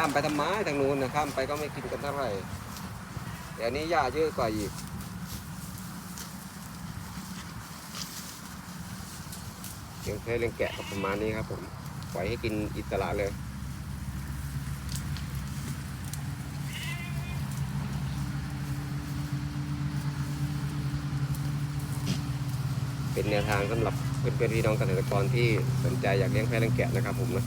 ข้ามไปทำไมทางนู้นนะข้ามไปก็ไม่กินกันเท่าไหร่แต่อันนี้หญ้าเยอะกว่าอีกเลี้ยงแพะเลี้ยงแกะก็ประมาณนี้ครับผมปล่อยให้กินอิสระเลยเป็นแนวทางสำหรับเพื่อนๆพี่น้องเกษตรกรที่สนใจอยากเลี้ยงแพะเลี้ยงแกะนะครับผมนะ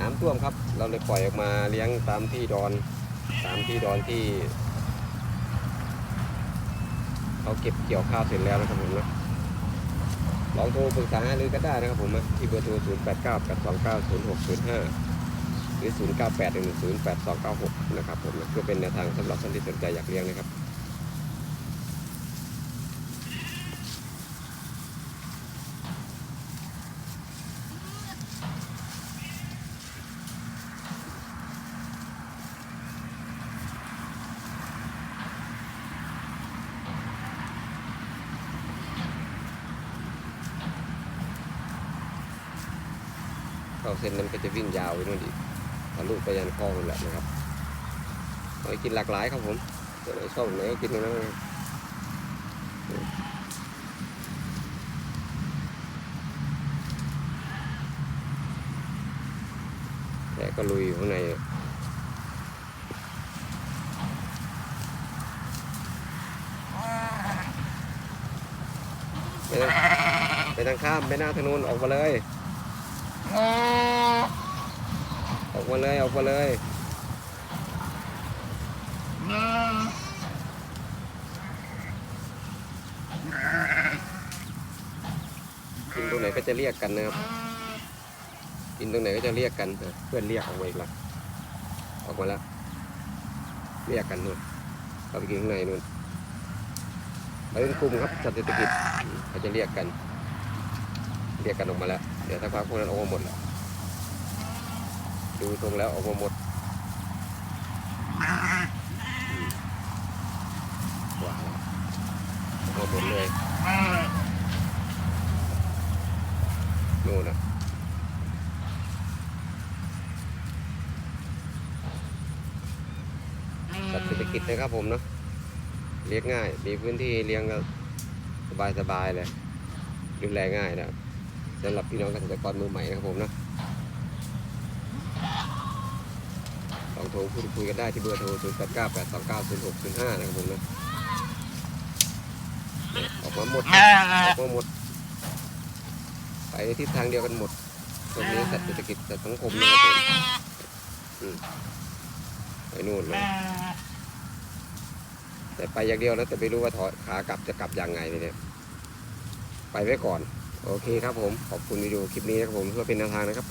น้ำท่วมครับ เราเลยปล่อยออกมาเลี้ยงตามที่ดอนตามที่ดอนที่เขาเก็บเกี่ยวข้าวเสร็จแล้วนะครับผมนะลองโทรปรึกษาหรือก็ได้นะครับผมนะที่เบอร์โทร 0 8 9 8 2 9 0 6 0 5 หรือ 0 9 8 1 0 8 2 9 6 นะครับผมนะเพื่อเป็นแนวทางสำหรับท่านที่สนใจอยากเลี้ยงนะครับ เข้าเส้นนั้นก็จะวิ่งยาวไปนู่นอีกทะลุไปยันคลองนั่นแหละนะครับเอากินหลากหลายครับผมตัวไหนชอบไหนก็กินตรงนั้นนะครับแต่ก็ลุยอยู่ข้างในไปทางข้ามไปหน้าถนนออกมาเลย ออกมาเลยออกมาเลยกินตรงไหนก็จะเรียกกันนะครับ กินตรงไหนก็จะเรียกกันเพื่อนเรียกออกมาอีกแล้วออกมาแล้วเรียกกันนู่นเข้าไปกินข้างในนู่นไปเป็นกลุ่มครับสัตว์เศรษฐกิจเขาจะเรียกกัน เรียกกันออกมาแล้ว เดี๋ยวถ้าพักพวกนั้นออกมาหมดแล้วดูตรงแล้วออกมาหมดว้าวออกมาหมดเลยนู่นนะสัตว์เศรษฐกิจนะครับผมเนาะเลี้ยงง่าย มีพื้นที่เลี้ยงก็สบายสบายๆเลยดูแลง่ายนะครับ สำหรับพี่น้องเกษตรกรมือใหม่นะครับผมเนาะลองโทรพูดคุยกันได้ที่เบอร์โทร 0 8 9 8 2 9 0 6 0 5 นะครับผมนะ ออกมาหมด ออกมาหมด ไปในทิศทางเดียวกันหมดตรงนี้สัตว์เศรษฐกิจสัตว์สังคมนะครับผมอืมไปนู่นเลยแต่ไปอย่างเดียวนะแต่ไม่รู้ว่าถอยขากลับจะกลับยังไงเลยเนี่ย ไปไว้ก่อน โอเคครับผม ขอบคุณวิดีโอคลิปนี้นะครับผมเพื่อเป็นแนวทางนะครับ